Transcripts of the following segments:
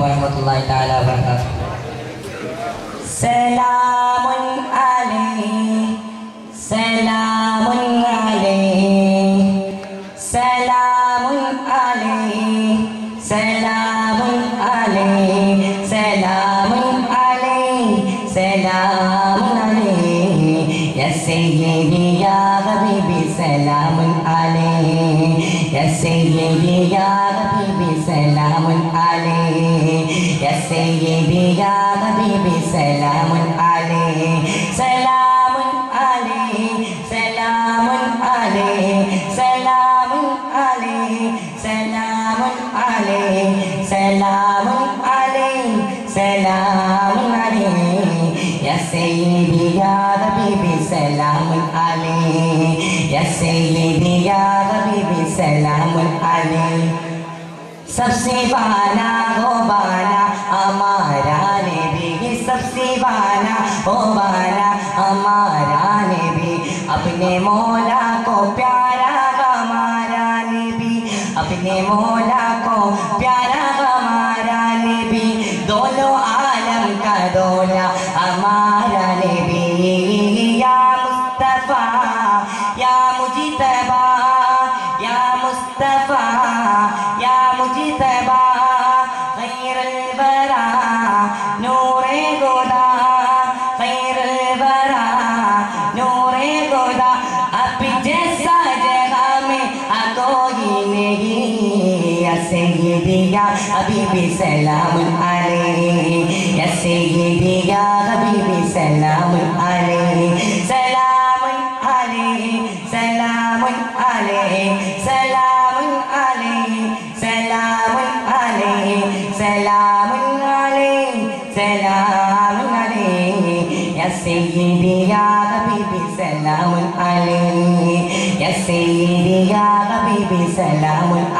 Assalamualaikum warahmatullahi taala wabarakatuh. Salamun alaihi. Salamun alaihi. Salamun alaihi. Salamun alaihi. Salamun alaihi. Salamun alaihi. Ya sayyidi ya habibi salamun alaihi. Ya sayyidi ya habibi یا سیدی یا حبیبی سلام علیہ سلام علیہ سلام علیہ سلام علیہ سلام علیہ سلام علیہ سلام علیہ یا سیدی یا حبیبی سلام علیہ یا سیدی یا حبیبی سلام علیہ سب سے بانا ہو بانا ہمارا نبی سب سے بانا ہو بانا ہمارا نبی اپنے مولا کو پیارا ہمارا نبی اپنے مولا کو پیارا ہمارا نبی دونوں عالم کا دولا ہمارا سيدي يا حبيبي سلام عليك. يا سيدي يا حبيبي سلام عليك. سلام عليك. سلام عليك. سلام عليك. سلام عليك. سلام عليك. سلام عليك. يا سيدي يا حبيبي سلام عليك. يا سيدي يا حبيبي سلام عليك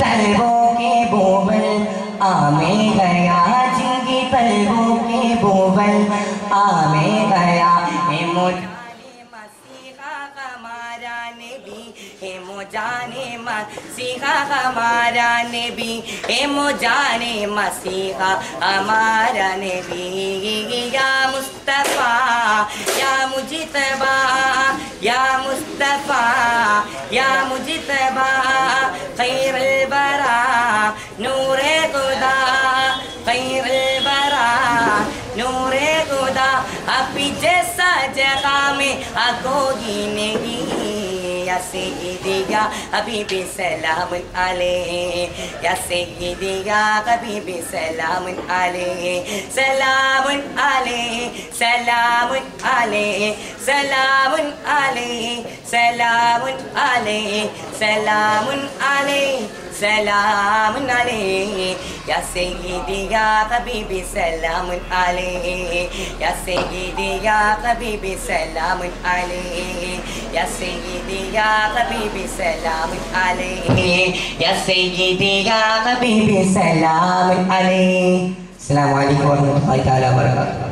طلبوں کے بوبل آمیں گیا جنگی طلبوں کے بوبل اے مجانے مسیحا ہمارا نبی اے مجانے مسیحا ہمارا نبی یا مصطفیٰ یا مجتبہ یا مصطفیٰ یا مجتبہ خیر البرا نور خدا خیر البرا نور خدا اب جیسا جگہ میں کوئی نہیں یا سیدی یا حبیبی سلام علیہ یا سیدی یا حبیبی سلام علیہ سلام علیہ سلام علیہ سلام علیہ سلام علیہ سلام علیہ سلام علیہ یا سیدی یا حبیبی سلام علیہ یا سیدی یا حبیبی سلام علیہ یا سیدی یا حبیبی سلام علیہ یا سیدی یا حبیبی سلام علیہ السلام علیکم ورحمۃ اللہ تعالیٰ وبرکاتہ